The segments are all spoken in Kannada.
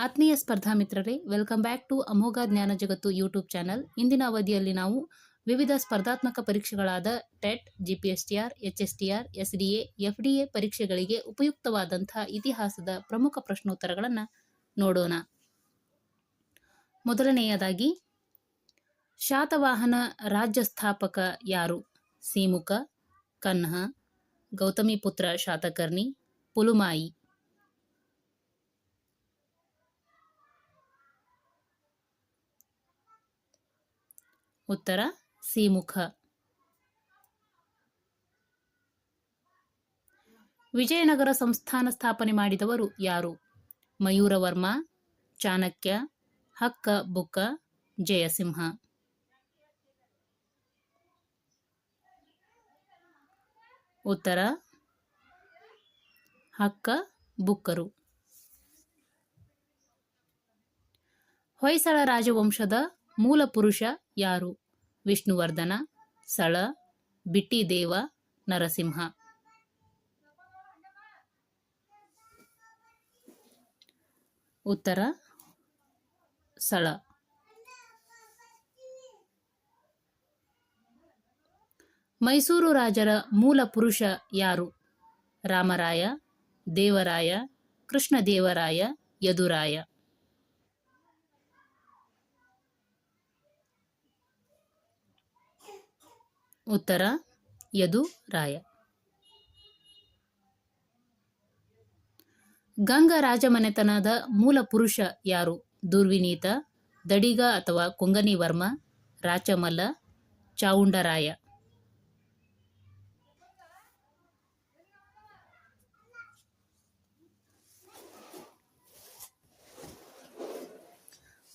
ಆತ್ಮೀಯ ಸ್ಪರ್ಧಾ ಮಿತ್ರರೇ ವೆಲ್ಕಮ್ ಬ್ಯಾಕ್ ಟು ಅಮೋಘ ಜ್ಞಾನ ಜಗತ್ತು ಯೂಟ್ಯೂಬ್ ಚಾನಲ್ ಇಂದಿನ ಅವಧಿಯಲ್ಲಿ ನಾವು ವಿವಿಧ ಸ್ಪರ್ಧಾತ್ಮಕ ಪರೀಕ್ಷೆಗಳಾದ TET GPSTR HSTR SDA FDA ಪರೀಕ್ಷೆಗಳಿಗೆ ಉಪಯುಕ್ತವಾದಂತಹ ಇತಿಹಾಸದ ಪ್ರಮುಖ ಪ್ರಶ್ನೋತ್ತರಗಳನ್ನು ನೋಡೋಣ. ಮೊದಲನೆಯದಾಗಿ, ಶಾತವಾಹನ ರಾಜ್ಯ ಸ್ಥಾಪಕ ಯಾರು ಸೀಮುಖ ಕನ್ಹ ಗೌತಮಿಪುತ್ರ ಶಾತಕರ್ಣಿ, ಪುಲುಮಾಯಿ. ಉತ್ತರ, ಸಿಮುಖ. ವಿಜಯನಗರ ಸಂಸ್ಥಾನ ಸ್ಥಾಪನೆ ಮಾಡಿದವರು ಯಾರು? ಮಯೂರವರ್ಮ ಚಾಣಕ್ಯ, ಹಕ್ಕ ಬುಕ್ಕ, ಜಯಸಿಂಹ. ಉತ್ತರ, ಹಕ್ಕ ಬುಕ್ಕರು. ಹೊಯ್ಸಳ ರಾಜವಂಶದ ಮೂಲ ಪುರುಷ ಯಾರು? ವಿಷ್ಣುವರ್ಧನ, ಸಳ, ಬಿಟ್ಟಿದೇವ, ನರಸಿಂಹ. ಉತ್ತರ, ಸಳ. ಮೈಸೂರು ರಾಜರ ಮೂಲ ಪುರುಷ ಯಾರು? ರಾಮರಾಯ, ದೇವರಾಯ, ಕೃಷ್ಣದೇವರಾಯ, ಯದುರಾಯ. ಉತ್ತರ ಯದುರಾಯ ಗಂಗ ರಾಜಮನೆತನದ ಮೂಲ ಪುರುಷ ಯಾರು? ದುರ್ವಿನೀತ, ದಡಿಗ ಅಥವಾ ಕೊಂಗನಿ ವರ್ಮ, ರಾಚಮಲ್ಲ, ಚಾವುಂಡರಾಯ.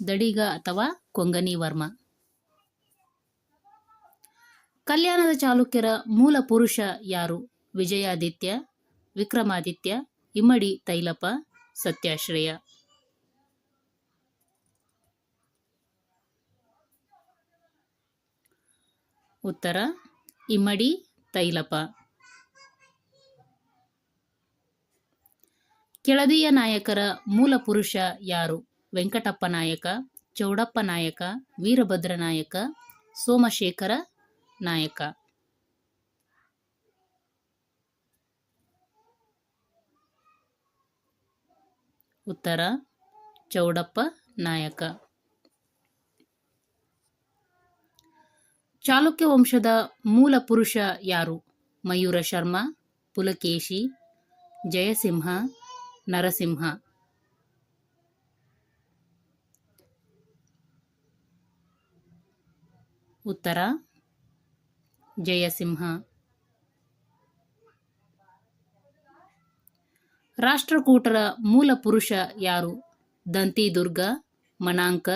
ದಡಿಗ ಅಥವಾ ಕೊಂಗನಿ ವರ್ಮ. ಕಲ್ಯಾಣದ ಚಾಲುಕ್ಯರ ಮೂಲ ಪುರುಷ ಯಾರು? ವಿಜಯಾದಿತ್ಯ, ವಿಕ್ರಮಾದಿತ್ಯ, ಇಮ್ಮಡಿ ತೈಲಪ ಸತ್ಯಾಶ್ರಯ. ಉತ್ತರ, ಇಮ್ಮಡಿ ತೈಲಪ ಕೆಳದಿಯ ನಾಯಕರ ಮೂಲ ಪುರುಷ ಯಾರು? ವೆಂಕಟಪ್ಪ ನಾಯಕ, ಚೌಡಪ್ಪ ನಾಯಕ, ವೀರಭದ್ರ ನಾಯಕ, ಸೋಮಶೇಖರ ನಾಯಕ. ಉತ್ತರ, ಚೌಡಪ್ಪ ನಾಯಕ. ಚಾಲುಕ್ಯ ವಂಶದ ಮೂಲ ಪುರುಷ ಯಾರು? ಮಯೂರ ಶರ್ಮ, ಪುಲಕೇಶಿ, ಜಯಸಿಂಹ, ನರಸಿಂಹ. ಉತ್ತರ ಜಯಸಿಂಹ. ರಾಷ್ಟ್ರಕೂಟರ ಮೂಲ ಪುರುಷ ಯಾರು? ದಂತಿ ದುರ್ಗ ಮನಾಂಕ,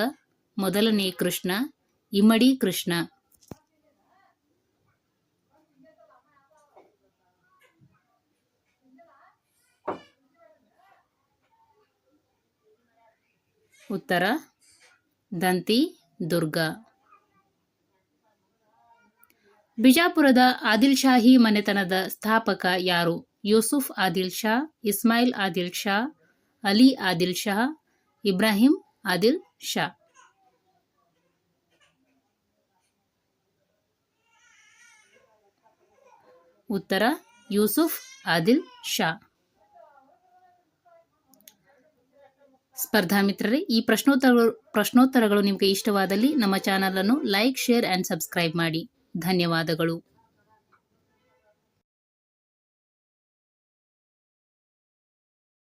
ಮೊದಲನೇ ಕೃಷ್ಣ, ಇಮ್ಮಡಿ ಕೃಷ್ಣ. ಉತ್ತರ ದಂತಿ ದುರ್ಗ ಬಿಜಾಪುರದ ಆದಿಲ್ ಶಾಹಿ ಮನೆತನದ ಸ್ಥಾಪಕ ಯಾರು? ಯೂಸುಫ್ ಆದಿಲ್ ಶಾ, ಇಸ್ಮಾಯಿಲ್ ಆದಿಲ್ ಶಾ, ಅಲಿ ಆದಿಲ್ ಶಾ, ಇಬ್ರಾಹಿಂ ಆದಿಲ್ ಶಾ. ಉತ್ತರ, ಯೂಸುಫ್ ಆದಿಲ್ ಶಾ. ಸ್ಪರ್ಧಾ ಮಿತ್ರರೇ, ಈ ಪ್ರಶ್ನೋತ್ತರಗಳು ಪ್ರಶ್ನೋತ್ತರಗಳು ನಿಮಗೆ ಇಷ್ಟವಾದಲ್ಲಿ ನಮ್ಮ ಚಾನಲನ್ನು ಲೈಕ್, ಶೇರ್ ಆ್ಯಂಡ್ ಸಬ್ಸ್ಕ್ರೈಬ್ ಮಾಡಿ. ಧನ್ಯವಾದಗಳು.